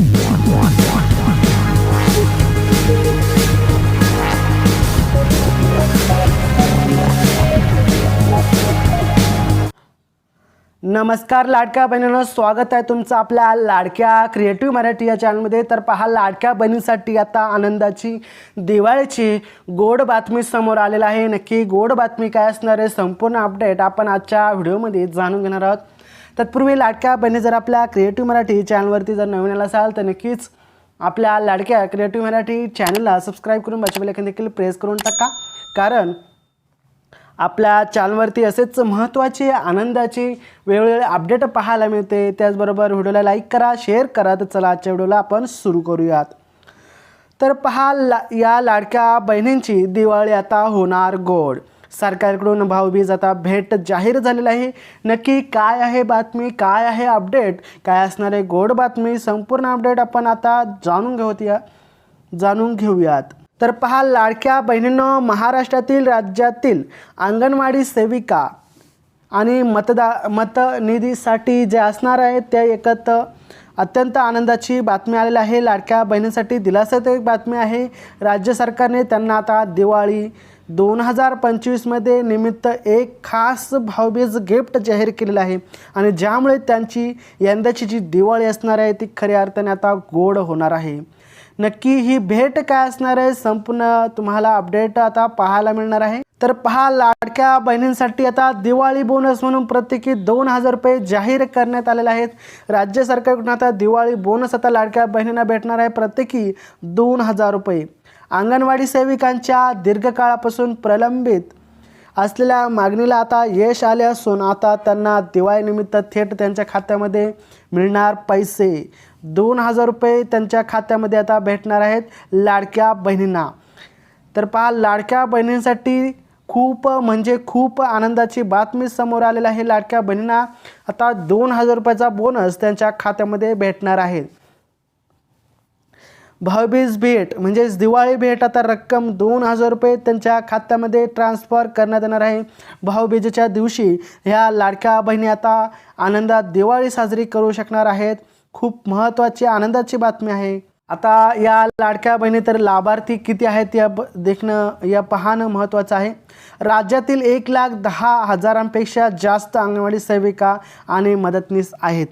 नमस्कार लाडक्या बहिणींना स्वागत आहे तुमचं आपल्या लाडक्या क्रिएटिव्ह मराठी या चॅनलमध्ये तर पहा लाडक्या बहिणींसाठी आता आनंदाची दिवाळीची गोड बातमी समोर आलेला आहे. नक्की गोड बातमी काय असणार आहे संपूर्ण अपडेट आपण आजच्या व्हिडिओमध्ये जाणून घेणार आहोत. तत्पूर्वी लाडक्या बहिणी जर आपल्या क्रिएटिव्ह मराठी चॅनलवरती जर नवीन आला असाल तर नक्कीच आपल्या लाडक्या क्रिएटिव्ह मराठी चॅनलला सबस्क्राईब करून बाजूला देखील प्रेस करून टाका. कारण आपल्या चॅनलवरती असेच महत्त्वाची आनंदाची वेगवेगळे अपडेट पाहायला मिळते. त्याचबरोबर व्हिडिओला लाईक करा शेअर करा. तर चला आजच्या व्हिडिओला आपण सुरू करूयात. तर पहा ला या लाडक्या बहिणींची दिवाळी आता होणार गोड. सरकारकडून भाऊबीज आता भेट जाहीर झालेली आहे. नक्की काय आहे बातमी? काय आहे अपडेट? काय असणार आहे गोड बातमी? संपूर्ण अपडेट आपण आता जाणून घेऊत या जाणून घेऊयात. तर पहा लाडक्या बहिणींनो महाराष्ट्रातील राज्यातील अंगणवाडी सेविका आणि मतदा मतनिधीसाठी जे असणार आहे ते एकत अत्यंत आनंदाची बातमी आलेली आहे. लाडक्या बहिणींसाठी दिलासादायक एक बातमी आहे. राज्य सरकारने त्यांना आता दिवाळी दोन हजार पंचवीसमध्ये निमित्त एक खास भावबीज गिफ्ट जाहीर केलेलं आहे. आणि ज्यामुळे त्यांची यंदाची जी दिवाळी असणार आहे ती खऱ्या अर्थाने आता गोड होणार आहे. नक्की ही भेट काय असणार आहे संपूर्ण तुम्हाला अपडेट आता पाहायला मिळणार आहे. तर पहा लाडक्या बहिणींसाठी आता दिवाळी बोनस म्हणून प्रत्येकी दोन हजार रुपये जाहीर करण्यात आलेले आहेत. राज्य सरकारकडून आता दिवाळी बोनस आता लाडक्या बहिणींना भेटणार आहे प्रत्येकी दोन हजार रुपये. अंगणवाडी सेविकांच्या दीर्घकाळापासून प्रलंबित असलेल्या मागणीला आता यश आले असून आता त्यांना दिवाळीनिमित्त थेट त्यांच्या खात्यामध्ये मिळणार पैसे. दोन हजार रुपये त्यांच्या खात्यामध्ये आता भेटणार आहेत लाडक्या बहिणींना. तर पहा लाडक्या बहिणींसाठी खूप म्हणजे खूप आनंदाची बातमी समोर आलेली आहे. लाडक्या बहिणींना आता दोन हजार रुपयाचा बोनस त्यांच्या खात्यामध्ये भेटणार आहे. भाऊबीज भेट म्हणजेच दिवाळी भेट आता रक्कम दोन हजार रुपये त्यांच्या खात्यामध्ये ट्रान्स्फर करण्यात येणार आहे. भाऊबीजेच्या दिवशी ह्या लाडक्या बहिणी आता आनंदात दिवाळी साजरी करू शकणार आहेत. खूप महत्त्वाची आनंदाची बातमी आहे. आता या लाडक्या बहिणी तर लाभार्थी किती आहेत या ब देखणं या पाहणं महत्त्वाचं आहे. राज्यातील एक लाख दहा हजारांपेक्षा जास्त अंगणवाडी सेविका आणि मदतनीस आहेत.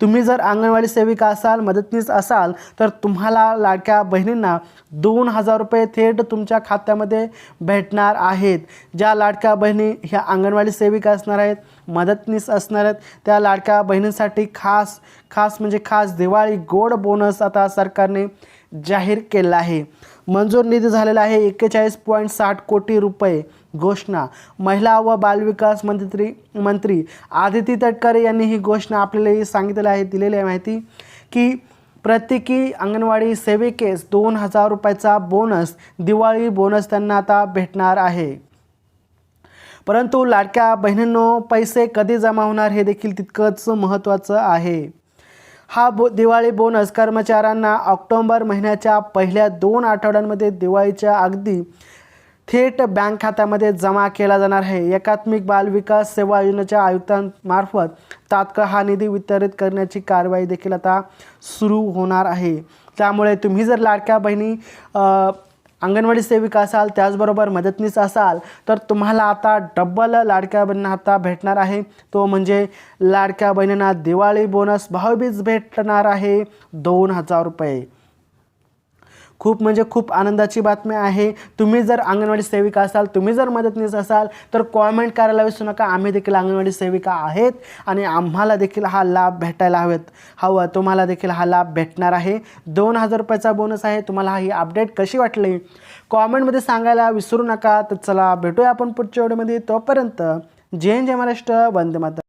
तुम्ही जर अंगणवाडी सेविका असाल मदतनीस असाल तर तुम्हाला लाडक्या बहिणींना दोन हजार रुपये थेट तुमच्या खात्यामध्ये भेटणार आहेत. ज्या लाडक्या बहिणी ह्या अंगणवाडी सेविका असणार आहेत मदतनीस असणार आहेत त्या लाडक्या बहिणींसाठी खास खास म्हणजे खास दिवाळी गोड बोनस आता सरकारने जाहीर केला आहे. मंजूर निधी झालेला आहे. एक्केचाळीस पॉईंट साठ कोटी रुपये घोषणा. महिला व बालविकास मंत्री मंत्री आदिती तटकरे यांनी ही घोषणा आपल्याला सांगितलेली आहे दिलेली आहे माहिती की प्रत्येकी अंगणवाडी सेविकेस दोन हजार रुपयाचा बोनस दिवाळी बोनस त्यांना आता भेटणार आहे. परंतु लाडक्या बहिणींनो पैसे कधी जमा होणार हे देखील तितकंच महत्त्वाचं आहे. हा बो दिवाळी बोनस कर्मचाऱ्यांना ऑक्टोंबर महिन्याच्या पहिल्या दोन आठवड्यांमध्ये दिवाळीच्या अगदी थेट बँक खात्यामध्ये जमा केला जाणार आहे. एकात्मिक बाल विकास सेवा योजनेच्या आयुक्तांमार्फत तात्काळ हा निधी वितरित करण्याची कारवाई देखील आता सुरू होणार आहे. त्यामुळे तुम्ही जर लाडक्या बहिणी अंगणवाडी सेविका असाल त्याचबरोबर मदतनीस असाल तर तुम्हाला आता डब्बल लाडक्या बहिणींना आता भेटणार आहे. तो म्हणजे लाडक्या बहिणींना दिवाळी बोनस भाऊबीज भेटणार आहे. दोन हजार रुपये. खूप म्हणजे खूप आनंदाची बातमी आहे. तुम्ही जर अंगणवाडी सेविका असाल तुम्ही जर मदतनीस असाल तर कॉमेंट करायला विसरू नका. आम्ही देखील अंगणवाडी सेविका आहेत आणि आम्हाला देखील हा लाभ भेटायला हवेत. हवं तुम्हाला देखील हा लाभ भेटणार आहे. दोन हजार रुपयाचा बोनस आहे. तुम्हाला ही अपडेट कशी वाटली? कॉमेंटमध्ये सांगायला विसरू नका. तर चला भेटूया आपण पुढच्या व्हिडिओमध्ये तोपर्यंत जय जय महाराष्ट्र. वंदे माता